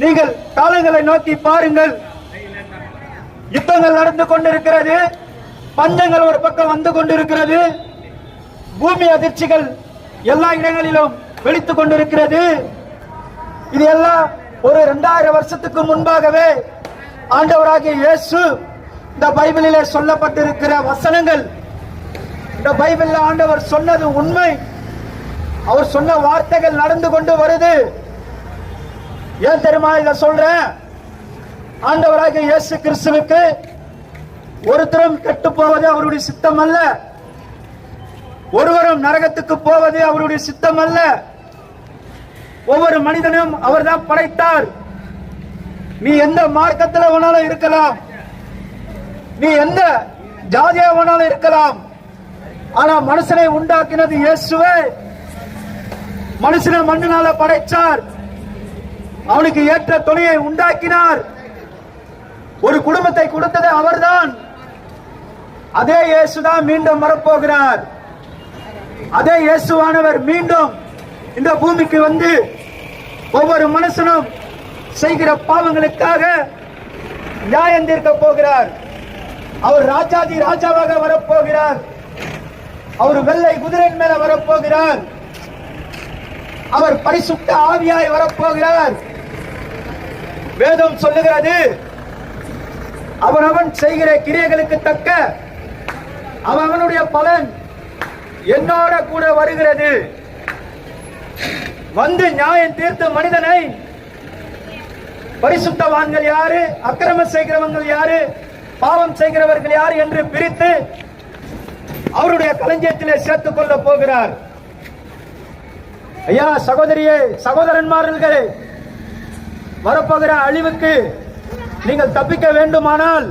நீங்கள் காலங்களை நோக்கி பாருங்கள். யுத்தங்கள் நடந்து கொண்டிருக்கிறது. பஞ்சங்கள் ஒரு பக்கம் வந்து கொண்டிருக்கிறது. பூமி அதிர்ச்சிகள் எல்லா இடங்களிலும் வெடித்துக் கொண்டிருக்கிறது. இது எல்லாம் ஒரு இரண்டாயிரம் வருஷத்துக்கு முன்பாகவே ஆண்டவராகிய இயேசு இந்த பைபிளிலே சொல்லப்பட்டிருக்கிற வசனங்கள். இந்த பைபிளில் ஆண்டவர் சொன்னது உண்மை. அவர் சொன்ன வார்த்தைகள் நடந்து கொண்டு வருது. ஏன் தெரியுமா இதை சொல்றேன்? ஆண்டவராக இயேசு கிறிஸ்துவுக்கு ஒருத்தரும் கெட்டு போவது அவருடைய சித்தம் அல்ல ஒருவரும் நரகத்துக்கு போவது அவருடைய சித்தம் அல்ல ஒவ்வொரு மனிதனும் அவர்தான் படைத்தார். நீ எந்த மார்க்கத்தில் வேணாலும் இருக்கலாம். நீ எந்த ஜாதியா வேணாலும் இருக்கலாம். ஆனா மனுஷனை உண்டாக்கினது இயேசுவே. மனுஷனை மண்ணினால படைச்சார். அவனுக்கு ஏற்ற துணையை உண்டாக்கினார். ஒரு குடும்பத்தை கொடுத்தது அவர்தான். அதே இயேசுதான் மீண்டும் வரப்போகிறார். அதே இயேசுவானவர் மீண்டும் இந்த பூமிக்கு வந்து ஒவ்வொரு மனுஷனும் செய்கிற பாவங்களுக்காக நியாயம் தீர்க்க போகிறார். அவர் ராஜாதி ராஜாவாக வரப்போகிறார். அவர் வெள்ளை குதிரையின் மேல வரப்போகிறார். அவர் பரிசுத்த ஆவியாய் வரப்போகிறார். வேதம் சொல்லுகிறது. அவனவன் செய்கிற கிரியைகளுக்கு தக்க அவனுடைய பலன் என்னோட கூட வருகிறது. வந்து நியாயம் தீர்த்த மனிதனை பரிசுத்தவான்கள் யாரு? அக்கிரமம் செய்கிறவர்கள் யாரு? பாவம் செய்கிறவர்கள் யாரு என்று பிரித்து அவருடைய களஞ்சியத்திலே சேர்த்துக் கொள்ள போகிறார். ஐயா சகோதரியே சகோதரன்மார்களே வரப்போகிற அழிவுக்கு நீங்கள் தப்பிக்க வேண்டுமானால்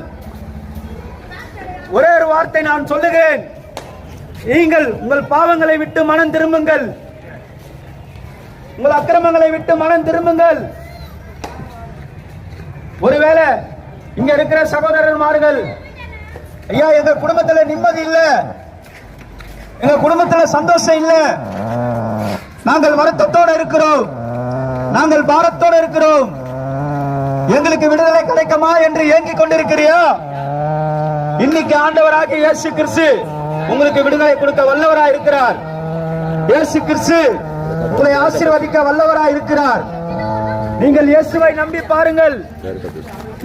ஒரே ஒரு வார்த்தை நான் சொல்லுகிறேன். நீங்கள் உங்கள் பாவங்களை விட்டு மனம் திரும்புங்கள். உங்கள் அக்கிரமங்களை விட்டு மனம் திரும்புங்கள். ஒருவேளை இங்க இருக்கிற சகோதரர்மார்கள் ஐயா எங்க குடும்பத்துல நிம்மதி இல்ல. எங்க குடும்பத்துல சந்தோஷம் இல்ல. நாங்கள் வருத்தத்தோட இருக்கிறோம். நாங்கள் பாரத்தோட இருக்கிறோம். எங்களுக்கு விடுதலை கிடைக்குமா என்று ஏங்கிக் கொண்டிருக்கிறியா? இன்னைக்கு ஆண்டவராக இயேசு கிறிஸ்து உங்களுக்கு விடுதலை கொடுக்க வல்லவரா இருக்கிறார். இயேசு கிறிஸ்து உங்களை ஆசீர்வதிக்க வல்லவரா இருக்கிறார். நீங்கள் இயேசுவை நம்பி பாருங்கள்.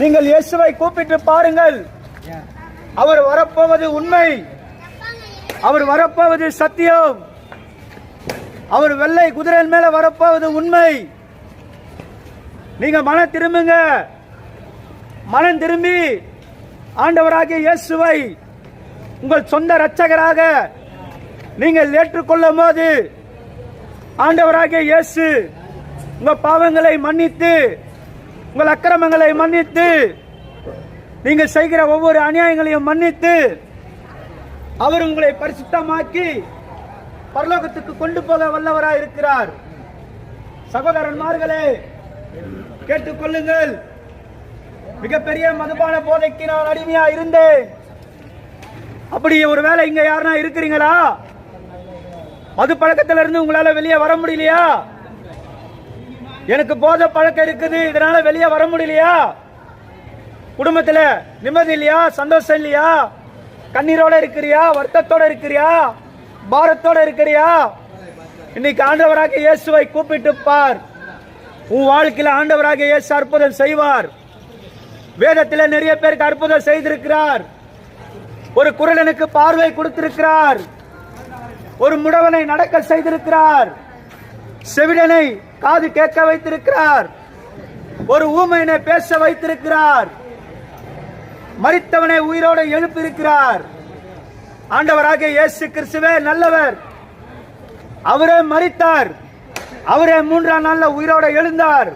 நீங்கள் இயேசுவை கூப்பிட்டு பாருங்கள். அவர் வரப்போவது உண்மை. அவர் வரப்போவது சத்தியம். அவர் வெள்ளை குதிரையின் மேல வரப்போவது உண்மை. நீங்க மனம் திரும்புங்க. மனம் திரும்பி ஆண்டவராகிய இயேசுவை உங்கள் சொந்த இரட்சகராக நீங்கள் ஏற்றுக்கொள்ளும் போது ஆண்டவராகிய இயேசு உங்க பாவங்களை மன்னித்து உங்கள் அக்கிரமங்களை மன்னித்து நீங்கள் செய்கிற ஒவ்வொரு அநியாயங்களையும் மன்னித்து அவர் உங்களை பரிசுத்தமாக்கி பரலோகத்துக்கு கொண்டு போக வல்லவராய் இருக்கிறார் சகோதரன்மார்களே கேட்டுக்கொள்ளுங்கள். மிகப்பெரிய மதுபான போதைக்கு நான் அடிமையா இருந்தேன். அப்படி ஒரு வேலை இங்க யாருன்னா இருக்கிறீங்களா? மது பழக்கத்துல இருந்து உங்களால வெளியே வர முடியலையா? எனக்கு போதை பழக்கம் இருக்குது இதனால வெளியே வர முடியலையா? குடும்பத்துல நிம்மதி இல்லையா? சந்தோஷம் இல்லையா? கண்ணீரோட இருக்கிறியா? வருத்தத்தோட இருக்கிறியா? பாரத்தோட இருக்கிறியா? இன்னைக்கு ஆண்டவராக இயேசுவை கூப்பிட்டு பார். உன் வாழ்க்கையில் ஆண்டவராக இயேசு அற்புதம் செய்வார். வேதத்தில் நிறைய பேருக்கு அற்புதம் செய்திருக்கிறார். ஒரு குரலனுக்கு பார்வை கொடுத்திருக்கிறார். ஒரு முடவனை நடக்க செய்திருக்கிறார். செவிடனை காது கேட்க வைத்திருக்கிறார். ஒரு ஊமையனை பேச வைத்திருக்கிறார். மறித்தவனை உயிரோடு எழுப்பியிருக்கிறார். ஆண்டவராக இயேசு கிறிஸ்துவே நல்லவர். அவரே மறித்தார் அவரே மூன்றாம் நாளில் உயிரோட எழுந்தார்.